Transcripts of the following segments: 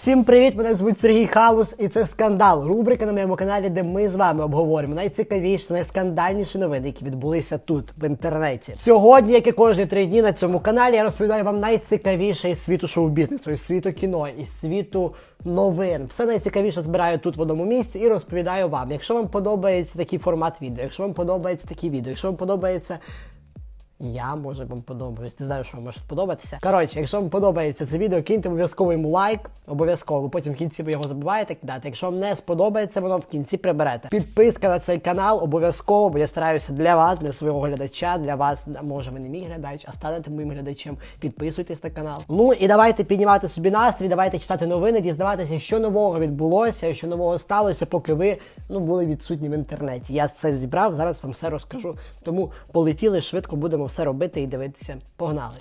Всім привіт! Мене звуть Сергій Халус, і це скандал. Рубрика на моєму каналі, де ми з вами обговорюємо найцікавіші, найскандальніші новини, які відбулися тут в інтернеті. Сьогодні, як і кожні три дні на цьому каналі, я розповідаю вам найцікавіше із світу шоу-бізнесу, із світу кіно, із світу новин. Все найцікавіше збираю тут в одному місці і розповідаю вам. Якщо вам подобається такий формат відео, якщо вам подобається такі відео, якщо вам подобається. Я може вам подобаюсь, не знаю, що вам може подобатися. Коротше, якщо вам подобається це відео, киньте обов'язково йому лайк, обов'язково. Потім в кінці ви його забуваєте кидати. Якщо вам не сподобається, воно в кінці приберете. Підписка на цей канал обов'язково, бо я стараюся для вас, для свого глядача, для вас, може ви не мій глядач, а станете моїм глядачем. Підписуйтесь на канал. Ну і давайте піднімати собі настрій, давайте читати новини, дізнаватися, що нового відбулося, що нового сталося, поки ви ну були відсутні в інтернеті. Я це зібрав, зараз вам все розкажу. Тому полетіли швидко, будемо все робити і дивитися. Погнали!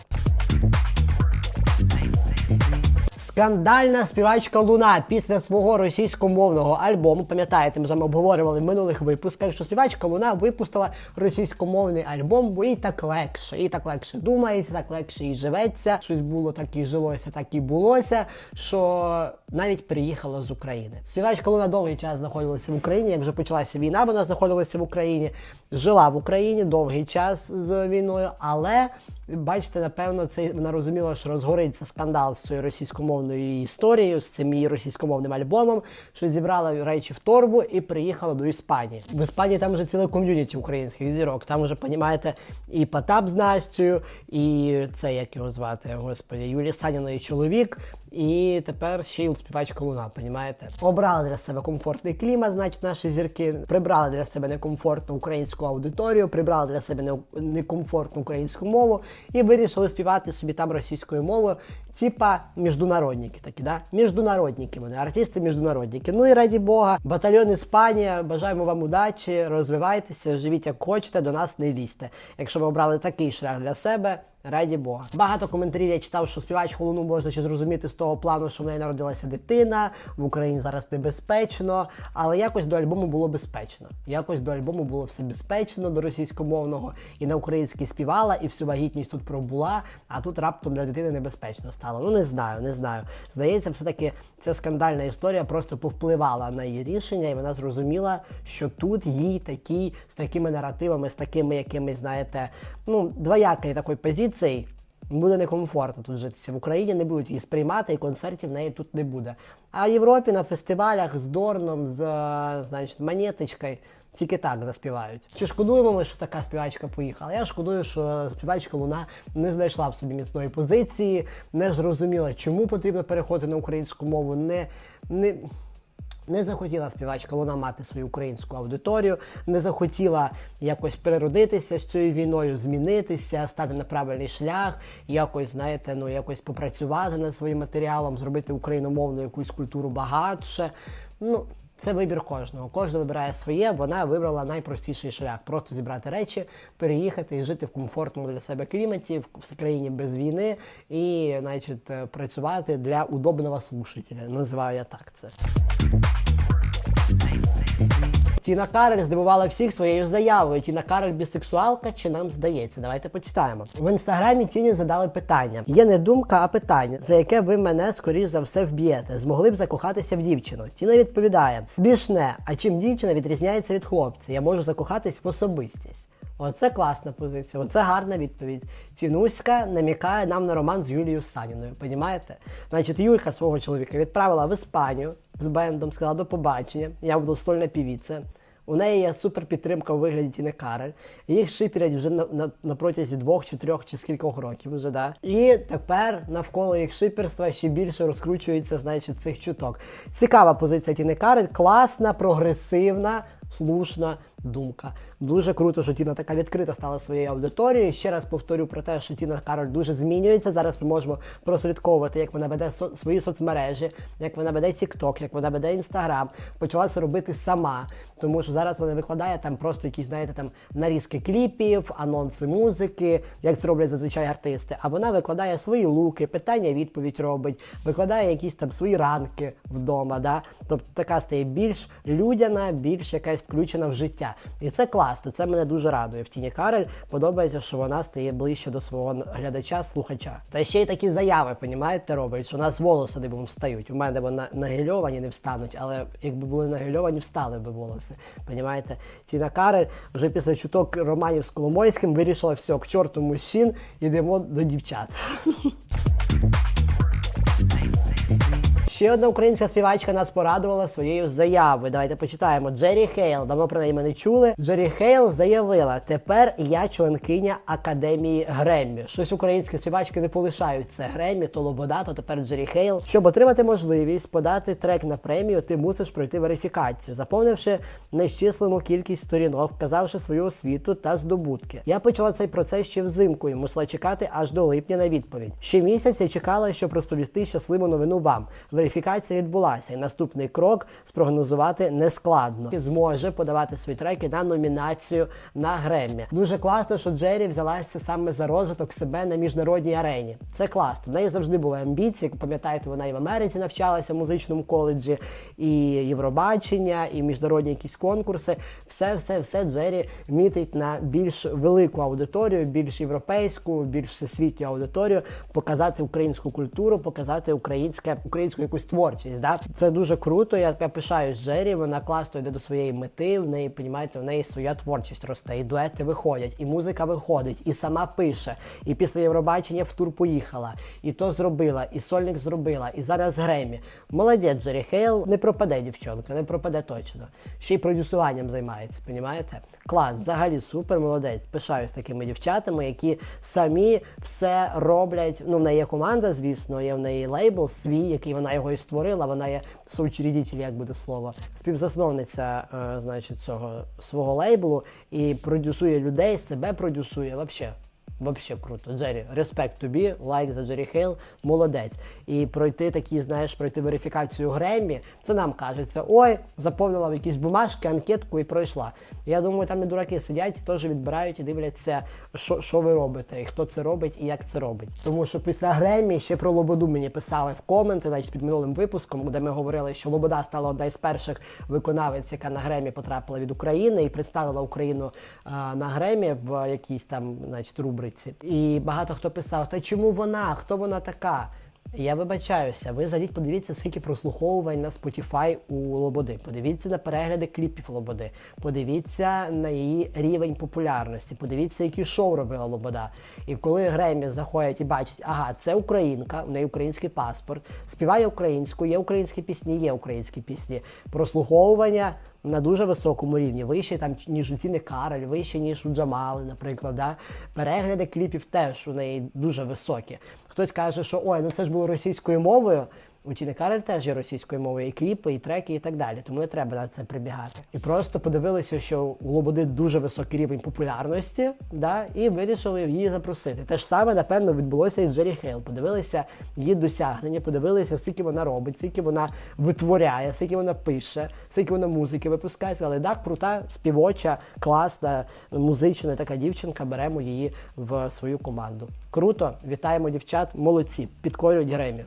Скандальна співачка Луна після свого російськомовного альбому, пам'ятаєте, ми з вами обговорювали в минулих випусках, що співачка Луна випустила російськомовний альбом, бо їй так легше, їй так легше думається, так легше і живеться. Щось було так і жилося, так і булося, що навіть приїхала з України. Співачка Луна довгий час знаходилася в Україні. Як вже почалася війна, вона знаходилася в Україні, жила в Україні довгий час з війною, але. Бачите, напевно, це вона розуміла, що розгориться скандал з цією російськомовною історією, з цим її російськомовним альбомом, що зібрала речі в торбу і приїхала до Іспанії. В Іспанії там вже ціле ком'юніті українських зірок. Там вже, понімаєте, і Потап з Настю, і це як його звати, господі, Юлія Саніної чоловік. І тепер ще й співачка Луна, понімаєте? Обрали для себе комфортний клімат, значить, наші зірки прибрали для себе некомфортну українську аудиторію, прибрали для себе некомфортну українську мову і вирішили співати собі там російською мовою, типа міжнародники такі, да? Міжнародники вони, артисти міжнародники. Ну і раді Бога, батальйон Іспанія, бажаємо вам удачі, розвивайтеся, живіть як хочете, до нас не лізьте. Якщо ви обрали такий шлях для себе. Раді Бога. Багато коментарів я читав, що співачку Луну можна ще зрозуміти з того плану, що в неї народилася дитина, в Україні зараз небезпечно, але якось до альбому було безпечно. Якось до альбому було все безпечно до російськомовного, і на українській співала, і всю вагітність тут пробула, а тут раптом для дитини небезпечно стало. Ну не знаю, не знаю. Здається, все-таки ця скандальна історія просто повпливала на її рішення, і вона зрозуміла, що тут їй такі з такими наративами, з такими якимись, знаєте, ну, двоякої такої позиції. Буде некомфортно тут житися. В Україні не будуть її сприймати, і концертів в неї тут не буде. А в Європі на фестивалях з Дорном, з е, значить, Монеточкою тільки так заспівають. Чи шкодуємо ми, що така співачка поїхала? Я шкодую, що співачка Луна не знайшла в собі міцної позиції, не зрозуміла, чому потрібно переходити на українську мову, не. не не захотіла співачка Луна мати свою українську аудиторію, не захотіла якось переродитися з цією війною, змінитися, стати на правильний шлях, якось, знаєте, ну якось попрацювати над своїм матеріалом, зробити україномовну якусь культуру багатше. Ну, це вибір кожного. Кожен вибирає своє. Вона вибрала найпростіший шлях: просто зібрати речі, переїхати і жити в комфортному для себе кліматі, в країні без війни, і, значить, е, працювати для удобного слушателя. Називаю я так це. Тіна Карель здивувала всіх своєю заявою. Тіна Карель бісексуалка чи нам здається? Давайте почитаємо. В інстаграмі Тіні задали питання. Є не думка, а питання, за яке ви мене скоріш за все вб'єте. Змогли б закохатися в дівчину. Тіна відповідає: смішне, а чим дівчина відрізняється від хлопця? Я можу закохатись в особистість. Оце класна позиція, оце гарна відповідь. Тінуська намікає нам на роман з Юлією Саніною. Понімаєте? Значить, Юлька свого чоловіка відправила в Іспанію з бендом, сказала до побачення. Я буду стольна півіця. У неї є супер підтримка у вигляді Тіни Карель. Їх шиперять вже на, на, на протязі двох чи трьох чи скількох років вже, да. І тепер навколо їх шиперства ще більше розкручується, значить, цих чуток. Цікава позиція Тіни Карель, класна, прогресивна, слушна думка. Дуже круто, що Тіна така відкрита стала своєю аудиторією. Ще раз повторю про те, що Тіна Кароль дуже змінюється. Зараз ми можемо прослідковувати, як вона веде со- свої соцмережі, як вона веде TikTok, як вона веде Instagram. Почала це робити сама, тому що зараз вона викладає там просто якісь, знаєте, там нарізки кліпів, анонси музики, як це роблять зазвичай артисти. А вона викладає свої луки, питання, відповідь робить, викладає якісь там свої ранки вдома. Да? Тобто така стає більш людяна, більш якась включена в життя. І це класно. Це мене дуже радує. В Тіні Карель подобається, що вона стає ближче до свого глядача, слухача. Та ще й такі заяви, понімаєте, робить, що у нас волоси дибом встають. У мене вони нагильовані не встануть, але якби були нагильовані, встали би волоси. Понімаєте? Тіна Карель вже після чуток романів з Коломойським вирішила все, к чорту мужчин, йдемо до дівчат. Ще одна українська співачка нас порадувала своєю заявою. Давайте почитаємо. Джері Хейл. Давно про неї ми не чули. Джері Хейл заявила: тепер я членкиня академії Греммі. Щось українські співачки не полишають це Греммі, то Лобода, то тепер Джері Хейл. Щоб отримати можливість подати трек на премію, ти мусиш пройти верифікацію, заповнивши нещислену кількість сторінок, вказавши свою освіту та здобутки. Я почала цей процес ще взимку і мусила чекати аж до липня на відповідь. Ще місяць я чекала, щоб розповісти щасливу новину вам. Верифікація відбулася, і наступний крок спрогнозувати нескладно. Зможе подавати свої треки на номінацію на Греммі. Дуже класно, що Джері взялася саме за розвиток себе на міжнародній арені. Це класно. В неї завжди були амбіції. Пам'ятаєте, вона і в Америці навчалася в музичному коледжі, і Євробачення, і міжнародні якісь конкурси. Все, все, все Джері мітить на більш велику аудиторію, більш європейську, більш всесвітню аудиторію, показати українську культуру, показати українське, українську якусь творчість. Да? Це дуже круто. Я, я пишаюсь Джері. Вона класно йде до своєї мети. В неї, понімаєте, в неї своя творчість росте. І дуети виходять, і музика виходить, і сама пише. І після Євробачення в тур поїхала, і то зробила, і сольник зробила, і зараз Гремі. Молодець, Джері Хейл не пропаде дівчонка, не пропаде точно. Ще й продюсуванням займається, понімаєте? Клас, взагалі супер, молодець. Пишаюсь такими дівчатами, які самі все роблять. Ну, в неї є команда, звісно, є в неї лейбл свій, який вона його і створила. Вона є соучредітель, як буде слово, співзасновниця, е, значить, цього свого лейблу і продюсує людей, себе продюсує. Вообще. Вообще круто. Джері, респект тобі, лайк за Джері Хейл, молодець. І пройти такі, знаєш, пройти верифікацію Греммі, це нам кажеться, ой, заповнила в якісь бумажки, анкетку і пройшла. Я думаю, там і дураки сидять, теж відбирають і дивляться, що, що ви робите, і хто це робить, і як це робить. Тому що після Греммі ще про Лободу мені писали в коменти, значить під минулим випуском, де ми говорили, що Лобода стала одна із перших виконавець, яка на Гремі потрапила від України і представила Україну а, на Гремі в якійсь там, значить, рубриці. І багато хто писав: та чому вона? Хто вона така? Я вибачаюся, ви зайдіть, подивіться, скільки прослуховувань на Spotify у Лободи. Подивіться на перегляди кліпів Лободи. Подивіться на її рівень популярності. Подивіться, які шоу робила Лобода. І коли Гремі заходять і бачать, ага, це українка, у неї український паспорт, співає українською, є українські пісні, є українські пісні. Прослуховування на дуже високому рівні, вище там ніж у Тіни Карель, вище ніж у Джамали, наприклад. Да? Перегляди кліпів теж у неї дуже високі. Хтось каже, що ой, ну це ж було російською мовою. У теж є російською мовою, і кліпи, і треки, і так далі. Тому не треба на це прибігати. І просто подивилися, що у Лободи дуже високий рівень популярності, да, і вирішили її запросити. Те ж саме, напевно, відбулося і Джері Хейл. Подивилися її досягнення, подивилися, скільки вона робить, скільки вона витворяє, скільки вона пише, скільки вона музики випускає. Сказали, так, крута, співоча, класна, музична така дівчинка. Беремо її в свою команду. Круто, вітаємо дівчат, молодці, підкорюють Гремі.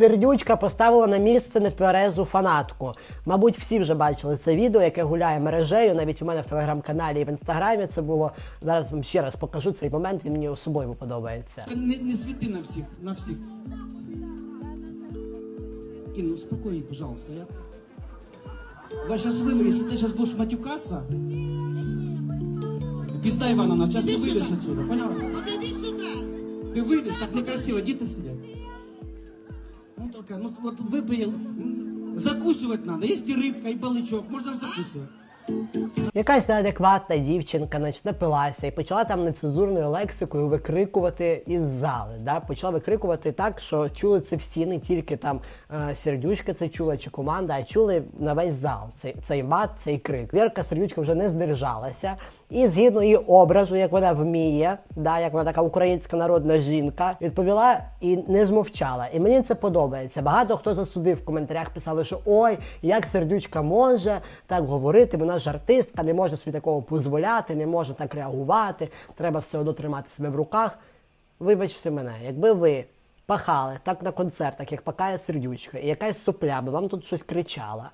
Сердючка поставила на місце нетверезу фанатку. Мабуть, всі вже бачили це відео, яке гуляє мережею. Навіть у мене в телеграм-каналі і в інстаграмі це було. Зараз вам ще раз покажу цей момент. Він мені особливо подобається. Не, не світи на всіх, на всіх. Инна, успокойней, пожалуйста. Я... Давай сейчас вы, если ты сейчас будешь матюкаться, пизда Ивановна, сейчас Иди ты выйдешь сюда. отсюда, поняла? Подойди сюда. Ты выйдешь, так некрасиво, иди ты себе. Ну только, ну вот выпил, м, закусывать надо. Есть и рыбка, и балычок, можно закусывать. Якась неадекватна дівчинка значить, напилася і почала там нецензурною лексикою викрикувати із зали. Да? Почала викрикувати так, що чули це всі, не тільки там е, сердючка це чула чи команда, а чули на весь зал цей, цей мат, цей крик. Вірка сердючка вже не здержалася. І згідно її образу, як вона вміє, да, як вона така українська народна жінка, відповіла і не змовчала. І мені це подобається. Багато хто засудив в коментарях, писали, що ой, як сердючка може так говорити, вона ж артистка, не може собі такого дозволяти, не може так реагувати, треба все одно тримати себе в руках. Вибачте мене, якби ви пахали так на концертах, як пакає сердючка, і якась сопля би вам тут щось кричала.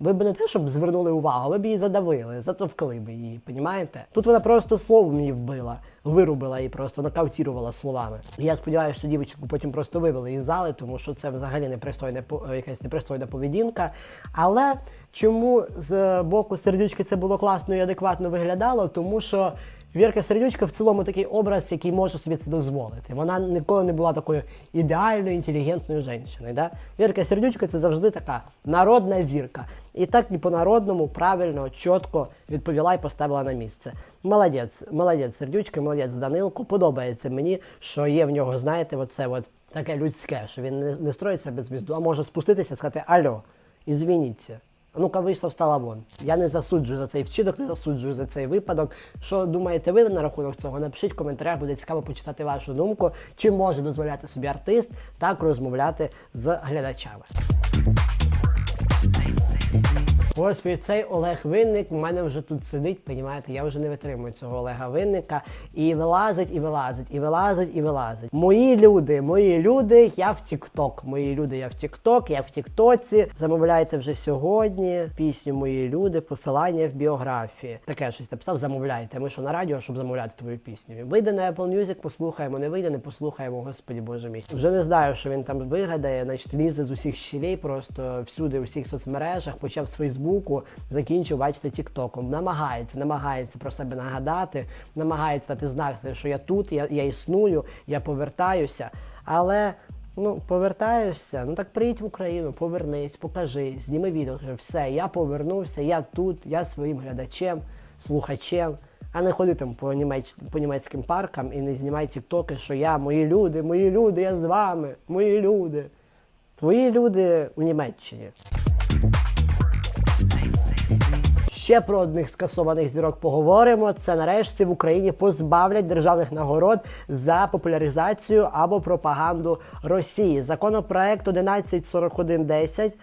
Ви б не те, щоб звернули увагу, ви б її задавили, затовкли б її, понімаєте? Тут вона просто словом її вбила, вирубила її просто, нокаутірувала словами. Я сподіваюся, що дівчинку потім просто вивели із зали, тому що це взагалі непристойна по- якась непристойна поведінка. Але чому з боку сердючки це було класно і адекватно виглядало? Тому що Вірка Сердючка в цілому такий образ, який може собі це дозволити. Вона ніколи не була такою ідеальною, інтелігентною жінкою. Да? Вірка Сердючка це завжди така народна зірка. І так і по-народному правильно, чітко відповіла і поставила на місце. Молодець, молодець Сердючка, молодець Данилко. Подобається мені, що є в нього, знаєте, оце от таке людське, що він не, не строїться без звізду, а може спуститися і сказати Альо, і звініться. Ну-ка вийшла, встала вон. Я не засуджую за цей вчинок, не засуджую за цей випадок. Що думаєте ви на рахунок цього? Напишіть в коментарях, буде цікаво почитати вашу думку. Чи може дозволяти собі артист так розмовляти з глядачами? Господи, цей Олег Винник у мене вже тут сидить, понімаєте, я вже не витримую цього Олега Винника. І вилазить, і вилазить, і вилазить, і вилазить. Мої люди, мої люди, я в Тік-Ток. Мої люди, я в Тік-Ток, я в Тік-Тоці. Замовляйте вже сьогодні пісню Мої люди, посилання в біографії. Таке щось написав, замовляйте. Ми що на радіо, щоб замовляти твою пісню. Вийде на Apple Music, послухаємо, не вийде, не послухаємо, господі боже мій. Вже не знаю, що він там вигадає, значить лізе з усіх щілей, просто всюди, у всіх соцмережах, почав з Фейсбуку, закінчив, бачите, Тіктоком. Намагається, намагається про себе нагадати, намагається дати знак, що я тут, я, я існую, я повертаюся. Але ну, повертаєшся, ну так приїдь в Україну, повернись, покажи, зніми відео, що все, я повернувся, я тут, я своїм глядачем, слухачем. А не ходи там по, німець, по німецьким паркам і не знімай тіктоки, що я, мої люди, мої люди, я з вами, мої люди. Твої люди у Німеччині. Ще про одних скасованих зірок поговоримо. Це нарешті в Україні позбавлять державних нагород за популяризацію або пропаганду Росії. Законопроект 114110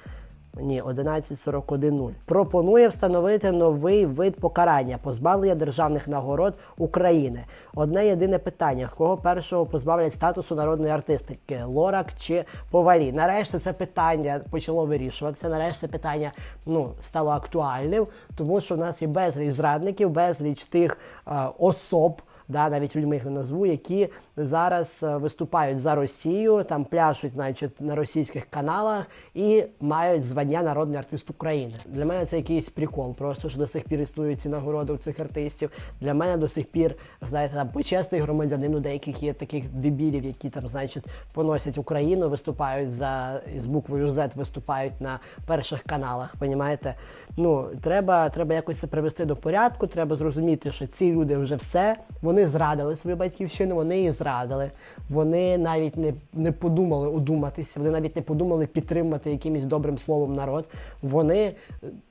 ні, 1141.0 пропонує встановити новий вид покарання позбавлення державних нагород України. Одне єдине питання: кого першого позбавлять статусу народної артистики Лорак чи Повалі? Нарешті це питання почало вирішуватися. Нарешті питання ну стало актуальним, тому що в нас є безліч зрадників, безліч тих е, особ да, навіть людьми їх не назву, які зараз е, виступають за Росію, там пляшуть, значить, на російських каналах і мають звання народний артист України. Для мене це якийсь прикол, просто що до сих пір існують ці нагороди у цих артистів. Для мене до сих пір, знаєте, там почесний громадянин у деяких є таких дебілів, які там, значить, поносять Україну, виступають за з буквою Z, виступають на перших каналах. Понімаєте? Ну треба, треба якось це привести до порядку. Треба зрозуміти, що ці люди вже все. Вони зрадили свою батьківщину, вони її зрадили. Вони навіть не, не подумали одуматися, вони навіть не подумали підтримати якимось добрим словом народ. Вони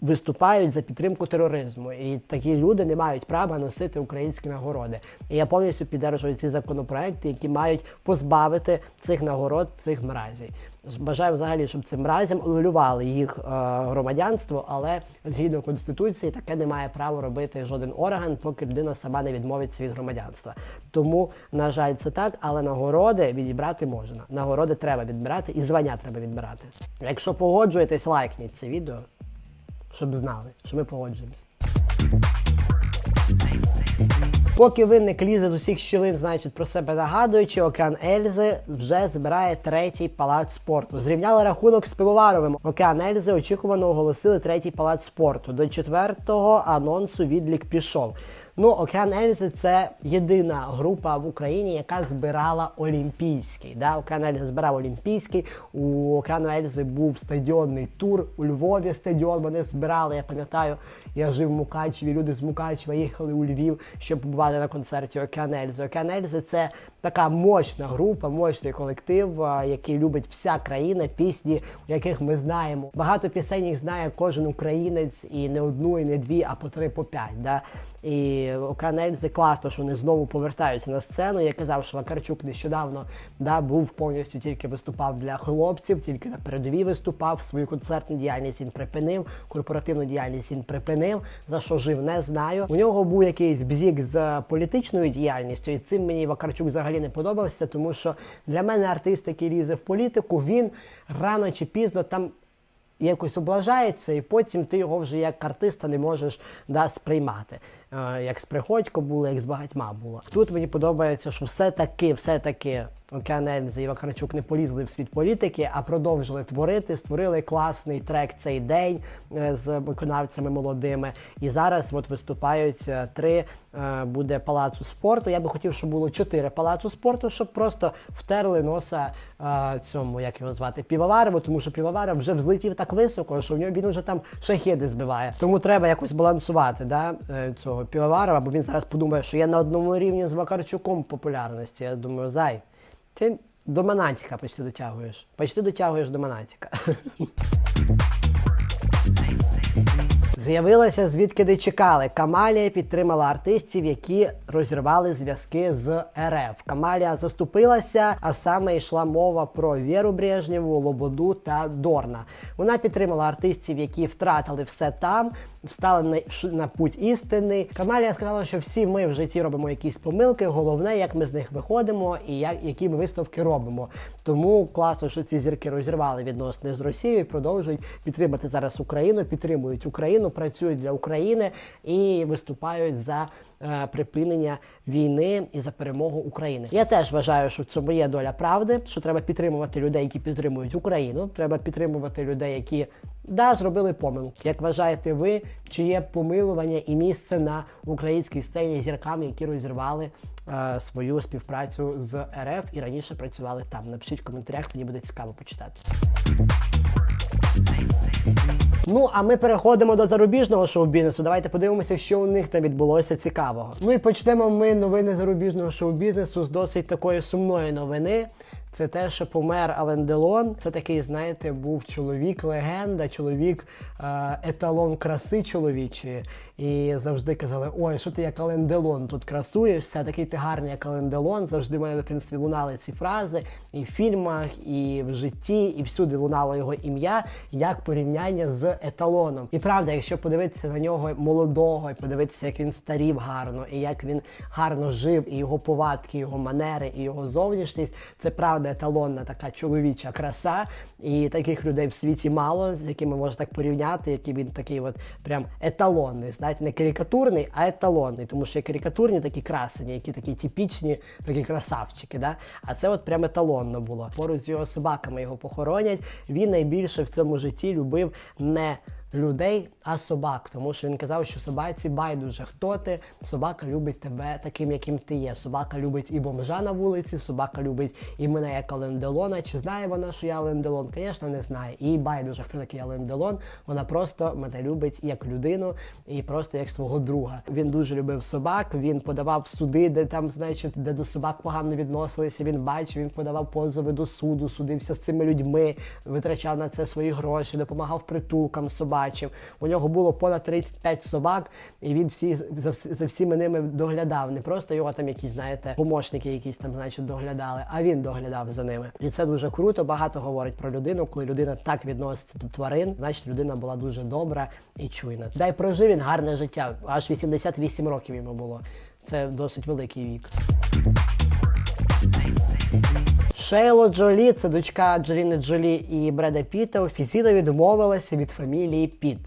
виступають за підтримку тероризму. І такі люди не мають права носити українські нагороди. І я повністю піддержую ці законопроекти, які мають позбавити цих нагород, цих мразів. Бажаю взагалі, щоб цим мразям анулювали їх е, громадянство, але згідно конституції таке не має права робити жоден орган, поки людина сама не відмовиться від громадянства. Тому, на жаль, це так, але нагороди відібрати можна. Нагороди треба відбирати і звання треба відбирати. Якщо погоджуєтесь, лайкніть це відео, щоб знали, що ми погоджуємося. Поки винник лізе з усіх щілин, значить про себе нагадуючи, океан Ельзи вже збирає третій палац спорту. Зрівняли рахунок з пивоваровим. Океан Ельзи очікувано оголосили третій палац спорту. До четвертого анонсу відлік пішов. Ну, Океан Ельзи це єдина група в Україні, яка збирала Олімпійський. Да? Океан Ельзи збирав Олімпійський. У Океану Ельзи був стадіонний тур у Львові. Стадіон вони збирали. Я пам'ятаю, я жив в Мукачеві. Люди з Мукачева їхали у Львів, щоб побувати на концерті Океан Ельзи. Океан Ельзи це така мощна група, мощний колектив, який любить вся країна, пісні, яких ми знаємо. Багато пісень їх знає кожен українець, і не одну, і не дві, а по три, по п'ять. Да? І Океан Ельзи класно, що вони знову повертаються на сцену. Я казав, що Вакарчук нещодавно да, був повністю тільки виступав для хлопців, тільки на передовій виступав. Свою концертну діяльність він припинив, корпоративну діяльність він припинив. За що жив, не знаю. У нього був якийсь бзік з політичною діяльністю, і цим мені Вакарчук взагалі не подобався, тому що для мене артист, який лізе в політику, він рано чи пізно там якось облажається, і потім ти його вже як артиста не можеш да, сприймати. Як з Приходько було, як з багатьма було. Тут мені подобається, що все-таки, все-таки Океан Ельзи і Вакарчук не полізли в світ політики, а продовжили творити, створили класний трек цей день е, з виконавцями молодими. І зараз от виступають е, три е, буде палацу спорту. Я би хотів, щоб було чотири палацу спорту, щоб просто втерли носа цьому, як його звати, півоварову, тому що півоваров вже взлетів так високо, що в нього він вже там шахеди збиває. Тому треба якось балансувати да, е, цього півоварова, бо він зараз подумає, що я на одному рівні з Вакарчуком популярності. Я думаю, зай, ти до Монатіка почти дотягуєш. Почти дотягуєш до Монатіка. З'явилася звідки не чекали. Камалія підтримала артистів, які розірвали зв'язки з РФ. Камалія заступилася, а саме йшла мова про Віру Брежнєву, Лободу та Дорна. Вона підтримала артистів, які втратили все там, встали на, на путь істини. Камалія сказала, що всі ми в житті робимо якісь помилки. Головне, як ми з них виходимо і як, які ми висновки робимо. Тому класно, що ці зірки розірвали відносини з Росією, продовжують підтримати зараз Україну, підтримують Україну, працюють для України і виступають за е, припинення війни і за перемогу України. Я теж вважаю, що це моя доля правди, що треба підтримувати людей, які підтримують Україну. Треба підтримувати людей, які да зробили помилку. Як вважаєте ви, чи є помилування і місце на українській сцені зіркам, які розірвали е, свою співпрацю з РФ і раніше працювали там? Напишіть в коментарях, мені буде цікаво почитати. Ну, а ми переходимо до зарубіжного шоу-бізнесу. Давайте подивимося, що у них там відбулося цікавого. Ну і почнемо ми новини зарубіжного шоу-бізнесу з досить такої сумної новини. Це те, що помер Ален Делон. Це такий, знаєте, був чоловік, легенда, чоловік, е, еталон краси чоловічої. І завжди казали: ой, що ти як Ален Делон тут красуєшся, такий ти гарний, як Ален Делон. Завжди в мене в дитинстві лунали ці фрази і в фільмах, і в житті, і всюди лунало його ім'я як порівняння з еталоном. І правда, якщо подивитися на нього молодого, і подивитися, як він старів гарно, і як він гарно жив, і його повадки, його манери, і його зовнішність, це правда еталонна така чоловіча краса. І таких людей в світі мало, з якими можна так порівняти, який він такий от прям еталонний. Знаєте, не карикатурний, а еталонний. Тому що є карикатурні такі красені, які такі типічні, такі красавчики. Да? А це от прям еталонно було. Поруч з його собаками його похоронять. Він найбільше в цьому житті любив не людей, а собак. Тому що він казав, що собаці байдуже хто ти. Собака любить тебе таким, яким ти є. Собака любить і бомжа на вулиці, собака любить і мене як Аленделона. Чи знає вона, що я Ален Делон? Звісно, не знає. І байдуже, хто такий Аленделон. Вона просто мене любить як людину і просто як свого друга. Він дуже любив собак. Він подавав суди, де там, значить, де до собак погано відносилися. Він бачив, він подавав позови до суду, судився з цими людьми, витрачав на це свої гроші, допомагав притулкам собачим. У нього було понад 35 собак, і він всі за, за всіми ними доглядав. Не просто його там якісь, знаєте, помощники якісь там, значить, доглядали, а він доглядав за ними. І це дуже круто. Багато говорить про людину. Коли людина так відноситься до тварин, значить людина була дуже добра і чуйна. Дай прожив він гарне життя. Аж 88 років йому було. Це досить великий вік. Шейло Джолі, це дочка Джоліни Джолі і Бреда Піта, офіційно відмовилася від фамілії Піт.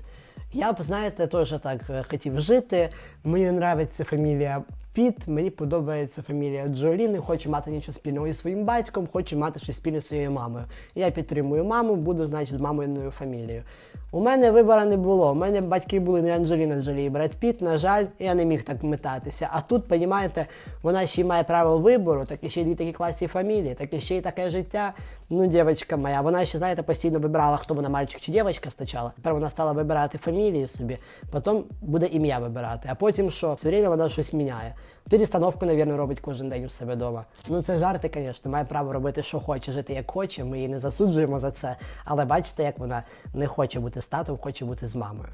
Я б, знаєте, теж так е, хотів жити. Мені не подобається фамілія Піт, мені подобається фамілія Джолі, не хочу мати нічого спільного зі своїм батьком, хочу мати щось спільне зі своєю мамою. Я підтримую маму, буду, значить, з маминою фамілією. У мене вибору не було. У мене батьки були не Анджеліна Джолі і Бред Піт. На жаль, я не міг так метатися. А тут, розумієте, вона ще й має право вибору, так і ще й дві такі класні фамілії, так і ще й таке життя. Ну, дівчинка моя, вона ще, знаєте, постійно вибирала, хто вона мальчик чи дівчинка спочатку. Тепер вона стала вибирати фамілію собі, потім буде ім'я вибирати. А потім що? Все время вона щось міняє. Перестановку, навірно, робить кожен день у себе вдома. Ну це жарти, звісно, має право робити, що хоче, жити як хоче. Ми її не засуджуємо за це. Але бачите, як вона не хоче бути з татом, хоче бути з мамою.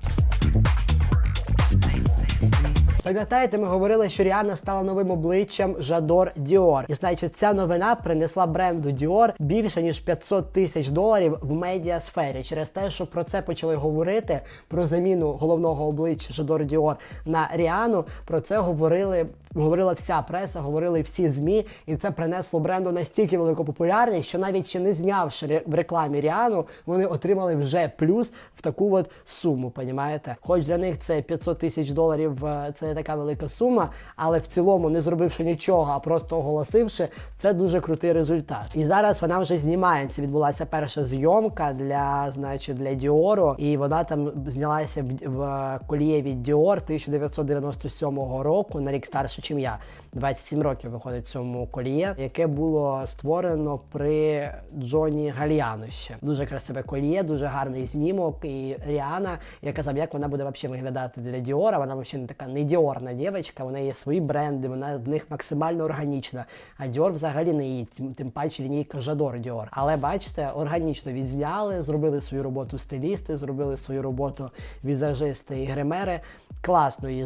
Пам'ятаєте, ми говорили, що Ріана стала новим обличчям Жадор Діор. І значить, ця новина принесла бренду Діор більше ніж 500 тисяч доларів в медіасфері через те, що про це почали говорити про заміну головного обличчя Жадор Діор на Ріану. Про це говорили. Говорила вся преса, говорили всі змі, і це принесло бренду настільки велику популярність, що навіть ще не знявши в рекламі Ріану, вони отримали вже плюс в таку от суму. Понімаєте? Хоч для них це 500 тисяч доларів, е, це не така велика сума, але в цілому, не зробивши нічого, а просто оголосивши, це дуже крутий результат. І зараз вона вже знімається. Відбулася перша зйомка для, значить, для Діору, і вона там знялася в, в коліє від Діор 1997 року на рік старше, ніж я. 27 років виходить цьому коліє, яке було створено при Джоні Гальяно ще. Дуже красиве коліє, дуже гарний знімок. І Ріана, я казав, як вона буде взагалі виглядати для Діора. Вона взагалі не така не діорна дівчинка, вона є свої бренди, вона в них максимально органічна. А Діор взагалі не її, тим, тим паче лінійка Жадор Діор. Але бачите, органічно відзняли, зробили свою роботу стилісти, зробили свою роботу візажисти і гримери. Класно її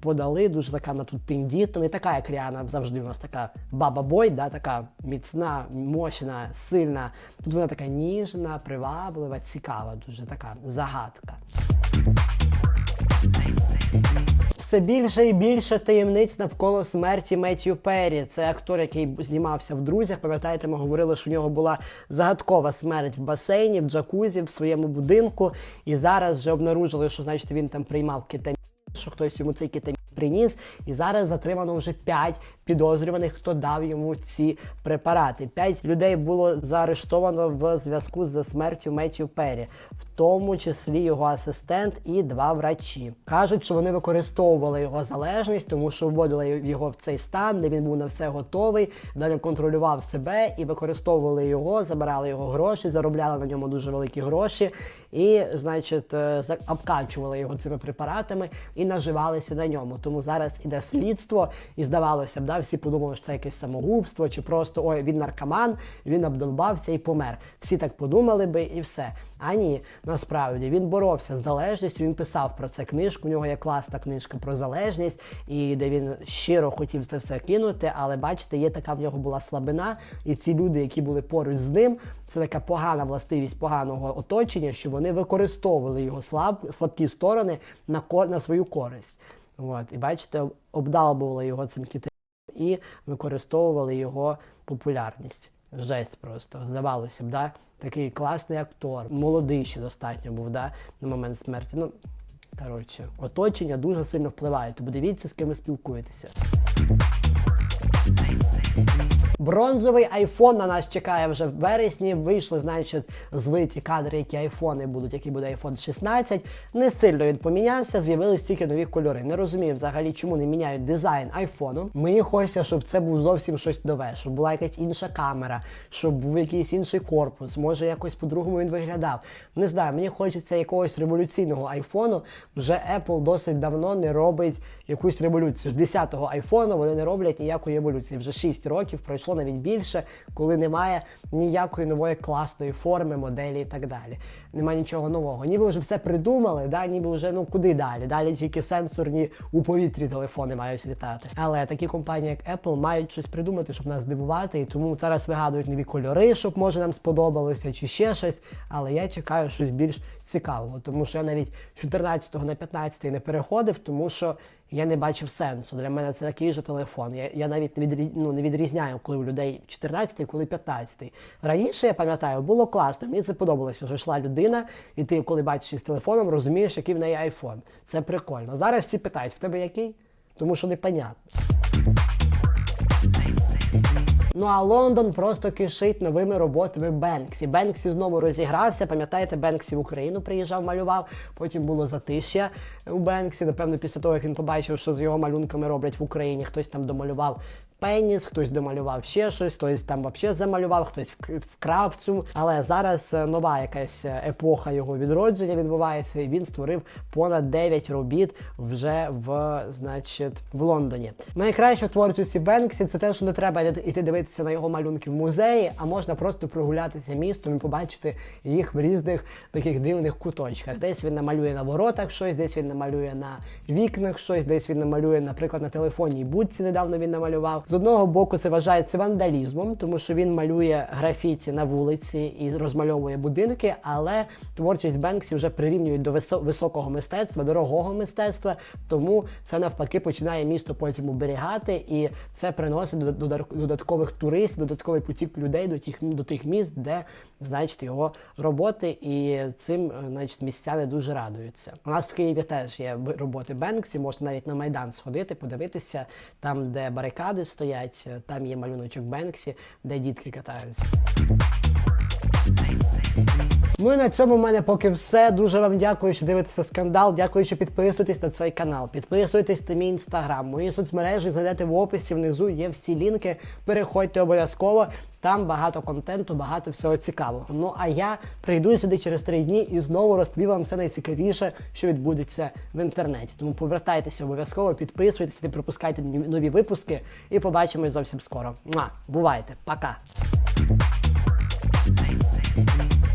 подали, дуже така вона тут тендітна, не така, як Ріана, завжди у нас така баба-бой, да, така міцна, мощна, сильна. Тут вона така ніжна, приваблива, цікава, дуже така загадка. Все більше і більше таємниць навколо смерті Меттью Перрі. Це актор, який знімався в друзях. Пам'ятаєте, ми говорили, що в нього була загадкова смерть в басейні, в джакузі, в своєму будинку. І зараз вже обнаружили, що значить він там приймав кетамін, що хтось йому цей кетамін приніс. І зараз затримано вже 5 підозрюваних, хто дав йому ці препарати. 5 людей було заарештовано в зв'язку з смертю Меттью Перрі, в тому числі його асистент і два врачі. Кажуть, що вони використовували його залежність, тому що вводили його в цей стан, де він був на все готовий, де він контролював себе і використовували його, забирали його гроші, заробляли на ньому дуже великі гроші. І, значить, е, обкачували його цими препаратами і наживалися на ньому. Тому зараз іде слідство, і здавалося б, да, всі подумали, що це якесь самогубство, чи просто ой, він наркоман, він обдолбався і помер. Всі так подумали би, і все. А ні, насправді він боровся з залежністю. Він писав про це книжку. У нього є класна книжка про залежність, і де він щиро хотів це все кинути. Але бачите, є така в нього була слабина, і ці люди, які були поруч з ним, це така погана властивість поганого оточення, що вони використовували його слаб, слабкі сторони на на свою користь. От, і бачите, обдалбували його цим китаєм і використовували його популярність. Жесть просто. Здавалося б, да? такий класний актор, молодий ще достатньо був да? на момент смерті. Ну, коротше, оточення дуже сильно впливає, тому дивіться, з ким ви спілкуєтеся. Бронзовий айфон на нас чекає вже в вересні. Вийшли, значить, злиті кадри, які айфони будуть, який буде iPhone 16. Не сильно він помінявся, з'явились тільки нові кольори. Не розумію взагалі, чому не міняють дизайн айфону. Мені хочеться, щоб це був зовсім щось нове, щоб була якась інша камера, щоб був якийсь інший корпус. Може, якось по-другому він виглядав. Не знаю, мені хочеться якогось революційного айфону. Вже Apple досить давно не робить якусь революцію. З 10-го айфону вони не роблять ніякої еволюції. Вже 6 років пройшло навіть більше, коли немає ніякої нової класної форми, моделі і так далі. Немає нічого нового. Ніби вже все придумали, да? ніби вже ну куди далі? Далі тільки сенсорні у повітрі телефони мають літати. Але такі компанії, як Apple, мають щось придумати, щоб нас здивувати, і тому зараз вигадують нові кольори, щоб може нам сподобалося, чи ще щось. Але я чекаю щось більш цікавого, тому що я навіть з 14 на 15 не переходив, тому що я не бачив сенсу. Для мене це такий же телефон. Я, я навіть не, відрі, ну, не відрізняю, коли у людей 14, коли 15. Раніше я пам'ятаю, було класно. Мені це подобалося. Вже йшла людина, і ти, коли бачиш з телефоном, розумієш, який в неї айфон. Це прикольно. Зараз всі питають, в тебе який? Тому що непонятно. Ну а Лондон просто кишить новими роботами Бенксі. Бенксі знову розігрався. Пам'ятаєте, Бенксі в Україну приїжджав, малював. Потім було затишя у Бенксі. Напевно, після того, як він побачив, що з його малюнками роблять в Україні, хтось там домалював пеніс, хтось домалював ще щось, хтось там взагалі замалював, хтось вк- вкрав цю. Але зараз е, нова якась епоха його відродження відбувається, і він створив понад 9 робіт вже в, значить, в Лондоні. Найкраща в творчості Бенксі це те, що не треба йти дивитися на його малюнки в музеї, а можна просто прогулятися містом і побачити їх в різних таких дивних куточках. Десь він намалює на воротах щось, десь він намалює на вікнах щось, десь він намалює, наприклад, на телефонній будці недавно він намалював. З одного боку, це вважається вандалізмом, тому що він малює графіті на вулиці і розмальовує будинки, але творчість Бенксі вже прирівнюють до висо- високого мистецтва, дорогого мистецтва. Тому це навпаки починає місто потім уберігати, і це приносить дода- додаткових туристів, додатковий потік людей до тих до тих міст, де значить його роботи, і цим е, значить, містяни дуже радуються. У нас в Києві теж є роботи Бенксі, можна навіть на майдан сходити, подивитися там, де барикади стоять, е, там є малюночок Бенксі, де дітки катаються. Ну і на цьому в мене поки все. Дуже вам дякую, що дивитеся скандал. Дякую, що підписуєтесь на цей канал. Підписуйтесь на мій інстаграм. Мої соцмережі знайдете в описі. Внизу є всі лінки. Переходьте обов'язково. Там багато контенту, багато всього цікавого. Ну а я прийду сюди через три дні і знову розповім вам все найцікавіше, що відбудеться в інтернеті. Тому повертайтеся обов'язково, підписуйтесь, не пропускайте нові випуски і побачимось зовсім скоро. Муа! Бувайте, пока!